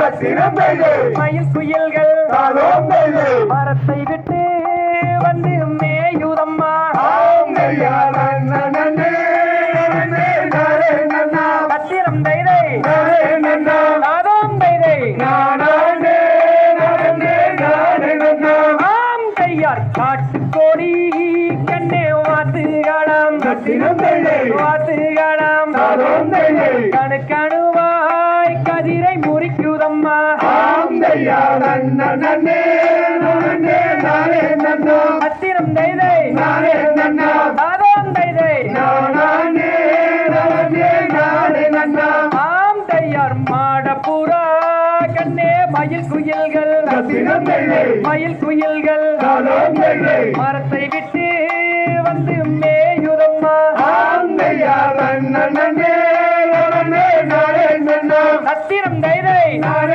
சத்திரம் தைதை மயில் குயில்கள் தானோம் தைதை மரத்தை விட்டு வந்து மேயுதம்மா. சத்திரம் தைதை நாதம் தைதை ஆம் கையார் காட்டுக்கோடி கண்ணே வாத்துகளம். வாத்துகளம். தானோம் சத்திரம் தைதை. நாரே நன்னா. நாதம் தைதை. நானே நானே நானே நன்னா. ஆம் தையார் மாடப்புறா கண்ணே மயில் குயில்கள். மயில் குயில்கள். மரத்தை விட்டு வந்து மேயுதம்மா. ஆம் நன்னா சத்திரம் தைதை. நானே